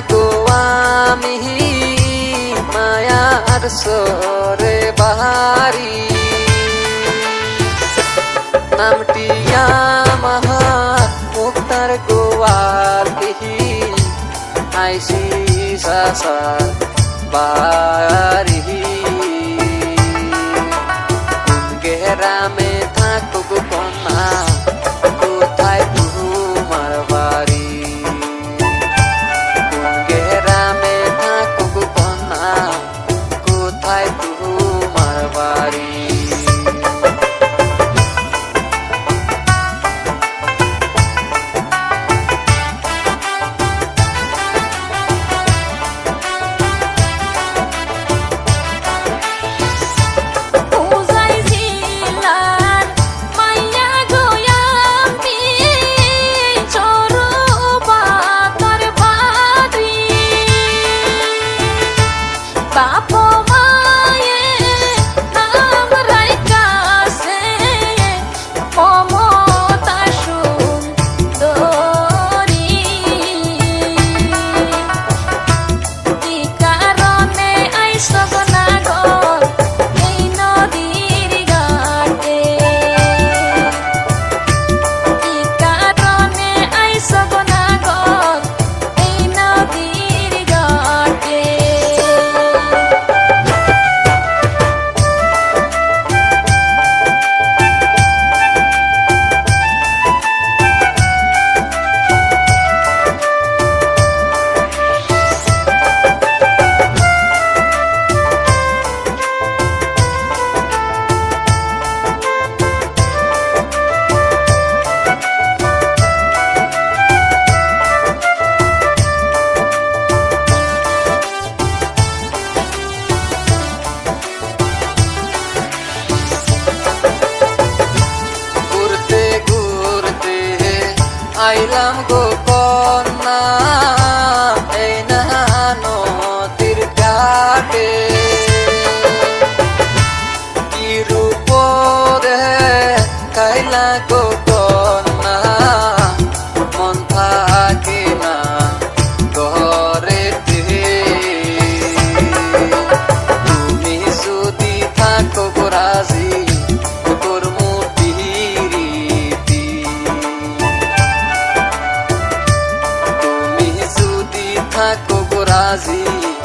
গো আমি মায়ার সরে বাহারি নামটি আমার মুক্তার গোয়ালি আইসি সাসা বা আইলাম গো Brasil.